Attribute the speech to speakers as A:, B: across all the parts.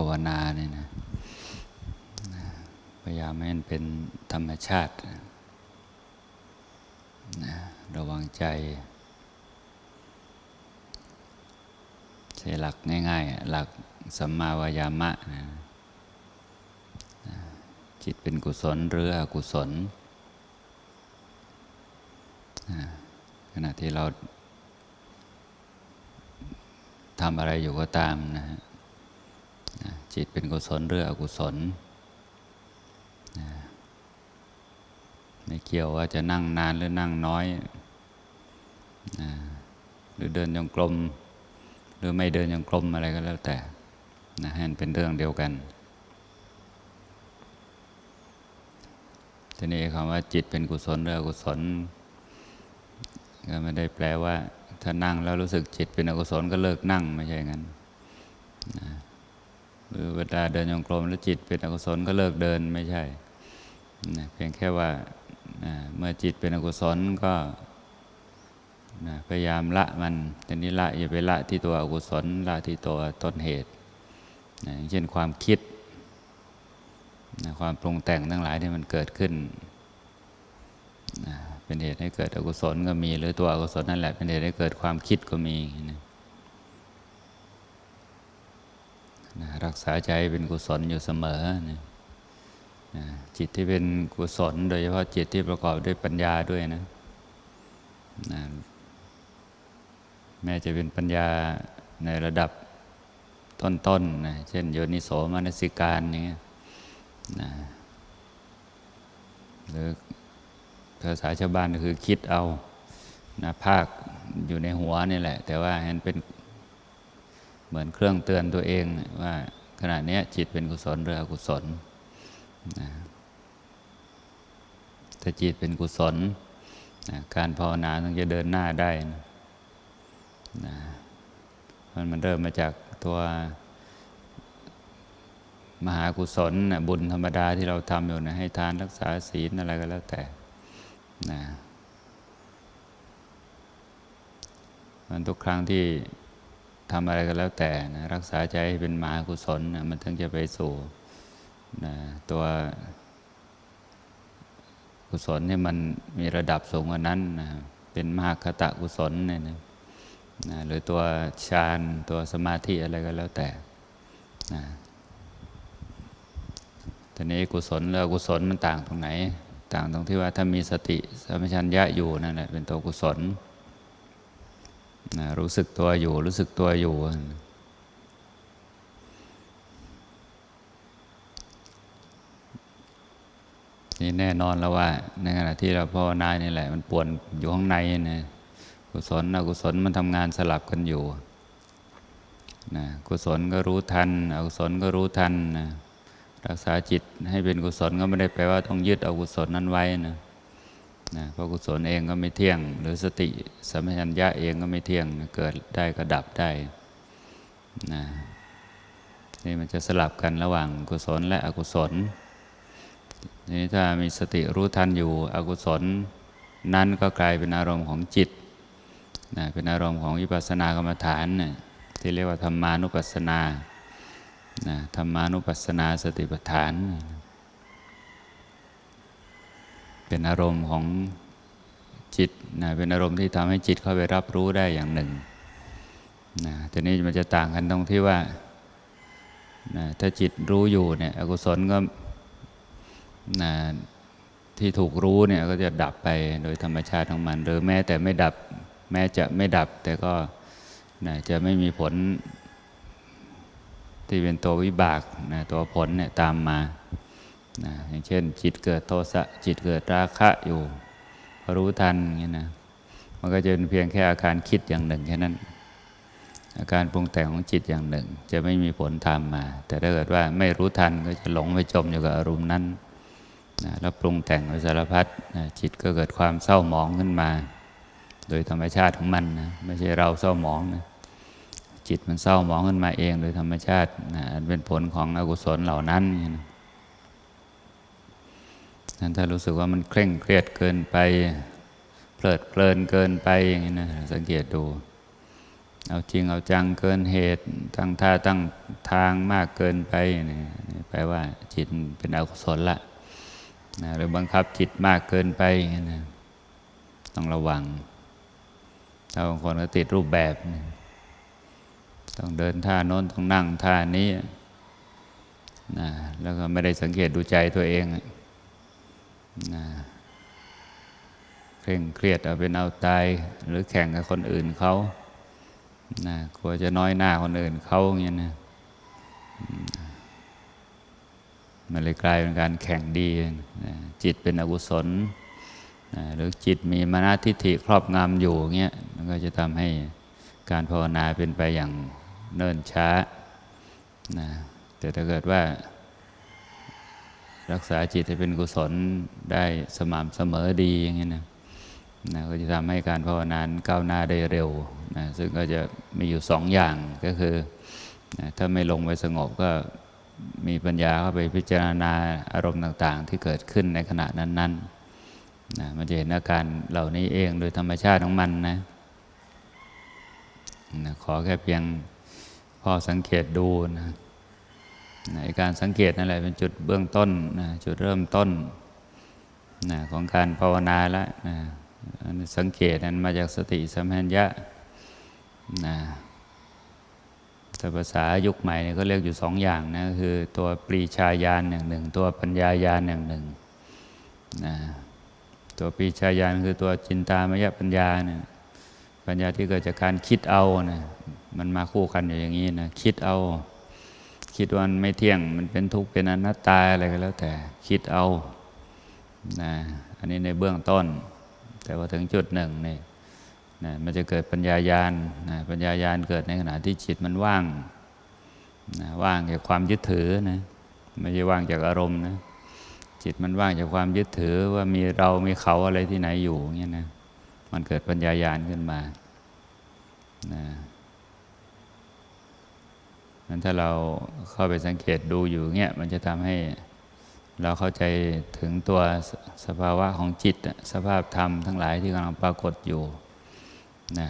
A: าวนาเนี่ยนะพยายามให้มันเป็นธรรมชาตินะระวังใจ ใช้หลักง่ายๆ หลักสัมมาวายามะนะจิตเป็นกุศลหรืออกุศลนะขณะที่เราทำอะไรอยู่ก็ตามนะฮะนะ จิตเป็นกุศลหรืออกุศลไม่เกี่ยวว่าจะนั่งนานหรือนั่งน้อยหรือเดินจงกรมหรือไม่เดินจงกรมอะไรก็แล้วแต่นะให้มันเป็นเรื่องเดียวกันทีนี้คำว่าจิตเป็นกุศลหรืออกุศลก็ไม่ได้แปลว่า ถ้านั่งแล้วรู้สึกจิตเป็นอกุศลก็เลิกนั่งไม่ใช่งั้นนะ หรือเวลาเดินจงกรมแล้วจิตเป็นอกุศลก็เลิกเดินไม่ใช่นะเพียงแค่ว่านะเมื่อจิตเป็นอกุศลก็นะพยายามละมันทีนี้ละอย่าไปละที่ตัวอกุศลละที่ตัวต้นเหตุนะอย่างเช่นความคิดนะความปรุงแต่งทั้งหลายที่มันเกิดขึ้นนะเป็นเหตุให้เกิดอกุศลก็มี หรือตัวอกุศลนั่นแหละเป็นเหตุให้เกิดความคิดก็มีนะ นะรักษาใจเป็นกุศลอยู่เสมอนะนะจิตที่เป็นกุศล โดยเฉพาะจิตที่ประกอบด้วยปัญญาด้วยนะนะแม้จะเป็นปัญญาในระดับต้นๆนนะเช่น โยนิโสมนสิการนี้นะหรือภาษาชาวบ้านก็คือคิดเอานะภาคอยู่ในหัวนี่แหละ แต่ว่ามันเป็น เหมือนเครื่องเตือนตัวเองว่าขณะนี้จิตเป็นกุศลหรืออกุศลนะถ้าจิตเป็นกุศลนะการภาวนาต้องจะเดินหน้าได้นะนะมันมันเริ่มมาจากตัวมหากุศลนะบุญธรรมดาที่เราทำอยู่นะให้ทานรักษาศีลอะไรก็แล้วแต่นะมันทุกครั้งที่ ทำอะไรก็แล้วแต่นะรักษาใจให้เป็นมหากุศลนะมันถึงจะไปสู่นะตัวกุศลที่ยมันมีระดับสูงกว่านั้นนะเป็นมหาคตะกุศลเนี่ยนะนะหรือตัวฌานตัวสมาธิอะไรก็แล้วแต่นะทีนี้กุศลและกุศลมันต่างตรงไหน ต่างตรงที่ว่าถ้ามีสติสัมปชัญญะอยู่นั่นแหละเป็นตัวกุศล นะรู้สึกตัวอยู่ รู้สึกตัวอยู่ นี่แน่นอนแล้วว่า ในขณะที่เราภาวนานี่แหละ มันป่วนอยู่ข้างในนะกุศลอกุศลมันทำงานสลับกันอยู่นะกุศลก็รู้ทัน อกุศลก็รู้ทันนะรักษาจิตให้เป็นกุศลก็ไม่ได้แปลว่าต้องยึดอกุศลนั้นไว้นะ นะเพราะกุศลเองก็ไม่เที่ยง หรือสติสัมปชัญญะเองก็ไม่เที่ยงเกิดได้ก็ดับได้นะนี่มันจะสลับกันระหว่างกุศลและอกุศลนี่ถ้ามีสติรู้ทันอยู่อกุศล นั้นก็กลายเป็นอารมณ์ของจิตนะเป็นอารมณ์ของวิปัสสนากรรมฐานนะที่เรียกว่าธรรมานุปัสสนานะธรรมานุปัสสนาสติปัฏฐาน เป็นอารมณ์ของจิตนะเป็นอารมณ์ที่ทำให้จิตเข้าไปรับรู้ได้อย่างหนึ่งนะทีนี้มันจะต่างกันตรงที่ว่านะถ้าจิตรู้อยู่เนี่ยอกุศลก็นะที่ถูกรู้เนี่ยก็จะดับไปโดยธรรมชาติของมัน หรือแม้แต่ไม่ดับแม้จะไม่ดับ แต่ก็นะจะไม่มีผลที่เป็นตัววิบากนะตัวผลเนี่ยตามมา นะอย่างเช่น จิตเกิดโทสะจิตเกิดราคะอยู่รู้ทันอย่างนี้นะมันก็จะเป็นเพียงแค่อาการคิดอย่างหนึ่งแค่นั้น อาการปรุงแต่งของจิตอย่างหนึ่ง จะไม่มีผลตามมา แต่ถ้าเกิดว่าไม่รู้ทันก็จะหลงไปจมอยู่กับอารมณ์นั้นนะแล้วปรุงแต่งไปสารพัดนะจิตก็เกิดความเศร้าหมองขึ้นมา โดยธรรมชาติของมันนะไม่ใช่เราเศร้าหมองนะจิตมันเศร้าหมองขึ้นมาเอง โดยธรรมชาตินะเป็นผลของอกุศลเหล่านั้นนะนั้น ถ้ารู้สึกว่ามันเคร่งเครียดเกินไป เพลิดเพลินเกินไปอย่างนี้นะสังเกตดู เอาจริงเอาจังเกินเหตุ ตั้งท่าตั้งทางมากเกินไปนี่แปลว่าจิตเป็นอกุศลละนะหรือบังคับจิตมากเกินไปนะต้องระวังถ้าบางคนก็ติดรูปแบบนะต้องเดินท่าโน้นต้องนั่งท่านี้นะแล้วก็ไม่ได้สังเกตดูใจตัวเอง นะเคร่งเครียดเอาเป็นเอาตาย หรือแข่งกับคนอื่นเขานะกลัวจะน้อยหน้าคนอื่นเขาอย่างเงี้ยนะมันเลยกลายเป็นการแข่งดีนะจิตเป็นอกุศลนะหรือจิตมีมานะทิฏฐิครอบงำอยู่เงี้ยมันก็จะทำให้การภาวนาเป็นไปอย่างเนิ่นช้านะแต่ถ้าเกิดว่า รักษาจิตให้เป็นกุศลได้สม่ำเสมอดีอย่างเงี้นะนะก็จะทำให้การภาวนาก้าวหน้าได้เร็วนะซึ่งก็จะมีอยู่สองอย่างก็คือนะถ้าไม่ลงไปสงบก็มีปัญญาเข้าไปพิจารณาอารมณ์ต่างๆ ที่เกิดขึ้นในขณะนั้นๆนะมันจะเห็นอาการเหล่านี้เองโดยธรรมชาติของมันนะนะขอแค่เพียงพอสังเกตดูนะ นการสังเกตนั่นแหละเป็นจุดเบื้องต้นนะจุดเริ่มต้นนะของการภาวนาล้วนะสังเกตนั้นมาจากสติสัมปชัญญะนะแต่ภาษายุคใหม่เนี่ยก็เรียกอยู่สองอย่างนะคือตัวปรีชาญาณอย่างหนึ่ง ตัวปัญญาญาณอย่างหนึ่งนะตัวปรีชาญาณคือตัวจินตามยปัญญาเนี่ยปัญญาที่เกิดจากการคิดเอานะมันมาคู่กันอยู่อย่างนี้นะคิดเอา คิดว่ามันไม่เที่ยง มันเป็นทุกข์เป็นอนัตตาอะไรก็แล้วแต่คิดเอานะอันนี้ในเบื้องต้น แต่ว่าถึงจุดหนึ่งนี่นะมันจะเกิดปัญญายาณนะปัญญายาณเกิดในขณะที่จิตมันว่างนะว่างจากความยึดถือนะไม่ใช่ว่างจากอารมณ์นะจิตมันว่างจากความยึดถือว่ามีเรามีเขาอะไรที่ไหนอยู่เงี้ยนะมันเกิดปัญญายาณขึ้นมานะ นั้นถ้าเราเข้าไปสังเกตดูอยู่เงี้ยมันจะทำให้เราเข้าใจถึงตัวสภาวะของจิต สภาพธรรมทั้งหลายที่กำลังปรากฏอยู่นะ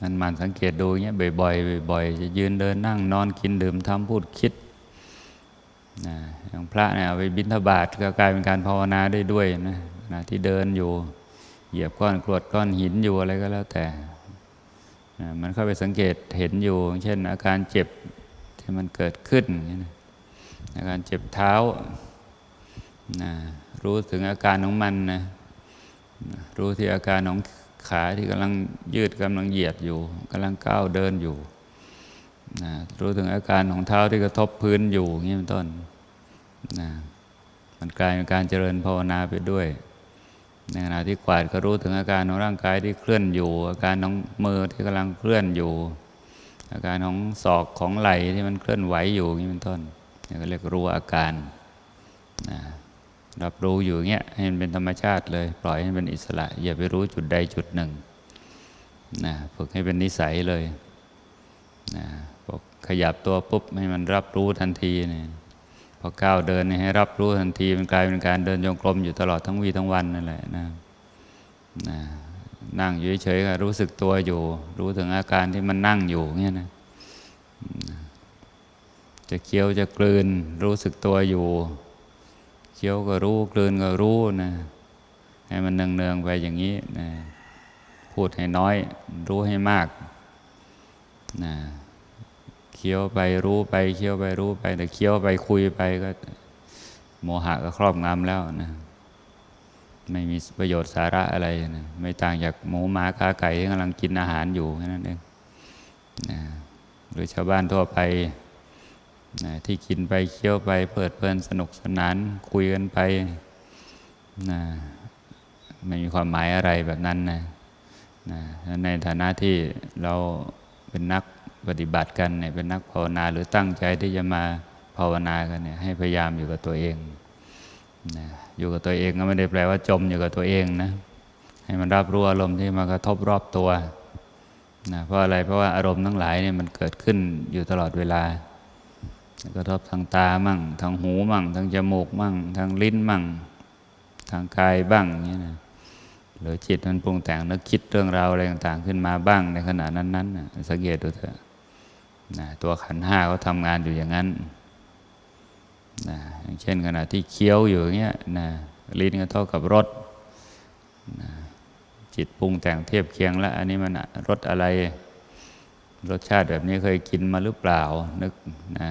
A: นั้นมันสังเกตดูเงี้ยบ่อยๆบ่อยๆจะยืนเดินนั่งนอนกินดื่มทำพูดคิดนะอย่างพระเนี่ยเอาไปบิณฑบาตก็กลายเป็นการภาวนาได้ด้วยนะนะที่เดินอยู่ เหยียบก้อนกรวดก้อนหินอยู่อะไรก็แล้วแต่ มันเข้าไปสังเกตเห็นอยู่ เช่น อาการเจ็บที่มันเกิดขึ้น อาการเจ็บเท้านะรู้ถึงอาการของมันนะนะรู้ที่อาการของขาที่กำลังยืดกำลังเหยียดอยู่กำลังก้าวเดินอยู่นะรู้ถึงอาการของเท้าที่กระทบพื้นอยู่อย่างนี้เป็นต้นนะมันกลายเป็นการเจริญภาวนาไปด้วย ในขณะที่กวาดก็รู้ถึงอาการของร่างกายที่เคลื่อนอยู่ อาการของมือที่กำลังเคลื่อนอยู่ อาการของศอกของไหล่ที่มันเคลื่อนไหวอยู่นี้เป็นต้นนี่ก็เรียกรู้อาการนะรับรู้อยู่เงี้ยให้มันเป็นธรรมชาติเลย ปล่อยให้มันเป็นอิสระ อย่าไปรู้จุดใดจุดหนึ่งนะฝึกให้เป็นนิสัยเลยนะขยับตัวปุ๊บให้มันรับรู้ทันทีเนี่ย พอก้าวเดินให้รับรู้ทันทีมันกลายเป็นการเดินจงกรมอยู่ตลอดทั้งวีทั้งวันนั่นแหละนะนะนั่งอยู่เฉยๆก็รู้สึกตัวอยู่ รู้ถึงอาการที่มันนั่งอยู่เงี้ยนะจะเคี้ยวจะกลืน รู้สึกตัวอยู่ เคี้ยวก็รู้กลืนก็รู้นะให้มันเนืองๆไปอย่างนี้นะพูดให้น้อย รู้ให้มากนะ เคี้ยวไปรู้ไปเคี้ยวไปรู้ไป แต่เคี้ยวไปคุยไปก็ โมหะก็ครอบงำแล้วนะไม่มีประโยชน์สาระอะไรนะไม่ต่างจากหมูหมาค้าไก่ที่กำลังกินอาหารอยู่แค่นั้นเองนะหรือชาวบ้านทั่วไปนะที่กินไปเคี้ยวไปเพลิดเพลินสนุกสนานคุยกันไปนะไม่มีความหมายอะไรแบบนั้นนะนะในฐานะที่เราเป็นนัก ปฏิบัติกันเนี่ยเป็นนักภาวนาหรือตั้งใจที่จะมาภาวนากันเนี่ยให้พยายามอยู่กับตัวเองนะอยู่กับตัวเองก็ไม่ได้แปลว่าจมอยู่กับตัวเองนะให้มันรับรู้อารมณ์ที่มากระทบรอบตัวนะเพราะอะไรเพราะว่าอารมณ์ทั้งหลายเนี่ยมันเกิดขึ้นอยู่ตลอดเวลากระทบทางตามั่ง ทางหูมั่ง ทางจมูกมั่ง ทางลิ้นมั่ง ทางกายบ้างอย่างเงี้ยนะหรือจิตมันปรุงแต่งนึกคิดเรื่องราวอะไรต่างๆ ขึ้นมาบ้างในขณะนั้นๆนะสังเกตดูเถอะ นะตัวขันห้าเขาทำงานอยู่อย่างนั้นนะอย่างเช่นขณะที่เคี้ยวอยู่อย่างเงี้ยนะลิ้นก็เท่ากับรสนะจิตปรุงแต่งเทียบเคียงแล้ว อันนี้มันรสอะไร รสชาติแบบนี้เคยกินมาหรือเปล่านึกนะ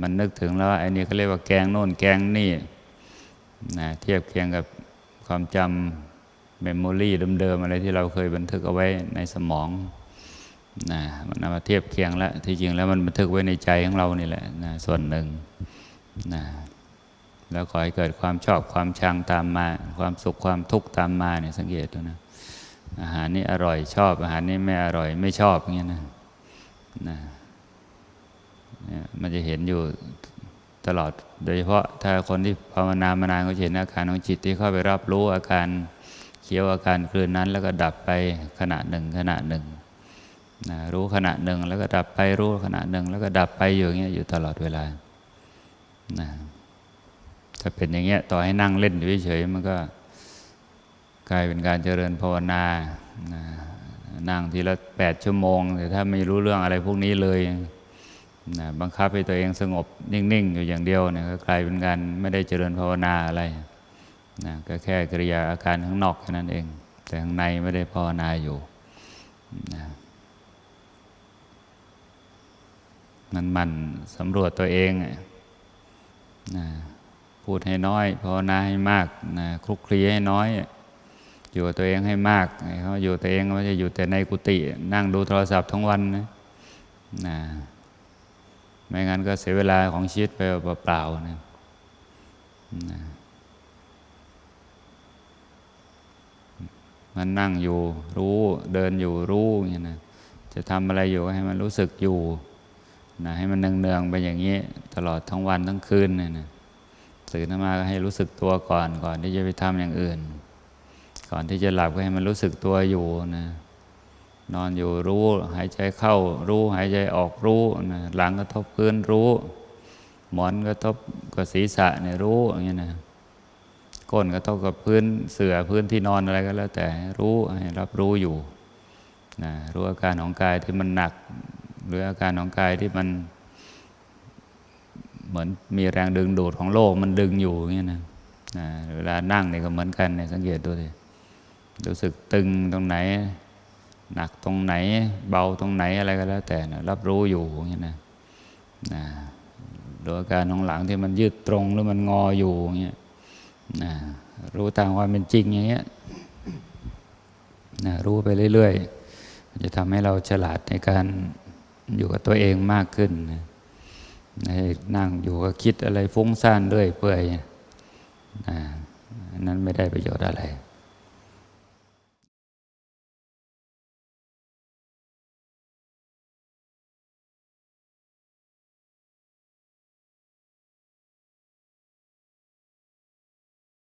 A: มันนึกถึงแล้วว่าไอ้นี่เขาเรียกว่าแกงโน่นแกงนี่นะเทียบเคียงกับความจำเมมโมรีเดิมๆอะไรที่เราเคยบันทึกเอาไว้ในสมอง นะมันเอามาเทียบเคียงแล้วที่จริงแล้วมันบันทึกไว้ในใจของเรานี่แหละนะส่วนหนึ่งนะแล้วขอให้เกิดความชอบความชังตามมา ความสุขความทุกข์ตามมาเนี่ยสังเกตดูนะอาหารนี้อร่อยชอบ อาหารนี้ไม่อร่อยไม่ชอบอย่างเงี้ยนะนะมันจะเห็นอยู่ตลอด โดยเฉพาะถ้าคนที่ภาวนามานานก็จะเห็นอาการของจิตที่เข้าไปรับรู้อาการเคี้ยวอาการคลื่นนั้น แล้วก็ดับไปขณะหนึ่งขณะหนึ่ง นะรู้ขณะหนึ่งแล้วก็ดับไปรู้ขณะหนึ่งแล้วก็ดับไปอยู่อย่างเงี้ยอยู่ตลอดเวลานะถ้าเป็นอย่างเงี้ยต่อให้นั่งเล่นอยู่เฉยๆมันก็กลายเป็นการเจริญภาวนานะนั่งทีละแปดชั่วโมง แต่ถ้าไม่รู้เรื่องอะไรพวกนี้เลยนะบังคับให้ตัวเองสงบนิ่งๆ อยู่อย่างเดียวเนี่ยก็กลายเป็นการไม่ได้เจริญภาวนาอะไรนะก็แค่กิริยาอาการข้างนอกแค่นั้นเอง แต่ข้างในไม่ได้ภาวนาอยู่นะ มันมันสำรวจตัวเองนะพูดให้น้อยภาวนาให้มากนะคลุกคลีให้น้อย อยู่ตัวเองให้มากเขาอยู่ตัวเองไม่ใช่อยู่แต่ในกุฏินั่งดูโทรศัพท์ทั้งวันนะนะไม่งั้นก็เสียเวลาของชีวิตไปเปล่าๆนะนะมันนั่งอยู่รู้เดินอยู่รู้อย่างนี้นะจะทำอะไรอยู่ให้มันรู้สึกอยู่ นะให้มันเนืองๆไปอย่างนี้ ตลอดทั้งวันทั้งคืนเนี่ยนะตื่นมาก็ให้รู้สึกตัวก่อนก่อนที่จะไปทำอย่างอื่น ก่อนที่จะหลับก็ให้มันรู้สึกตัวอยู่นะนอนอยู่รู้ หายใจเข้ารู้ หายใจออกรู้นะหลังกระทบพื้นรู้ หมอนกระทบกับศีรษะเนี่ยรู้อย่างเงี้ยนะก้นกระทบกับพื้นเสื่อพื้นที่นอนอะไรก็แล้วแต่รู้ให้รับรู้อยู่นะรู้อาการของกายที่มันหนัก หรืออาการของกายที่มัน เหมือนมีแรงดึงดูดของโลกมันดึงอยู่อย่างเงี้ยนะเวลานั่งเนี่ยก็เหมือนกันเนี่ยสังเกตดูสิรู้สึกตึงตรงไหน หนักตรงไหน เบาตรงไหนอะไรก็แล้ว แต่นะรับรู้อยู่อย่างเงี้ยนะนะดูอาการของหลังที่มันยืดตรงหรือมันงออยู่อย่างเงี้ยนะรู้ตามความเป็นจริงอย่างเงี้ยนะรู้ไปเรื่อย ๆ จะทำให้เราฉลาดในการ อยู่กับตัวเองมากขึ้นนะนั่งอยู่ก็คิดอะไรฟุ้งซ่านเรื่อยเปื่อยนะอันนั้นไม่ได้ประโยชน์อะไร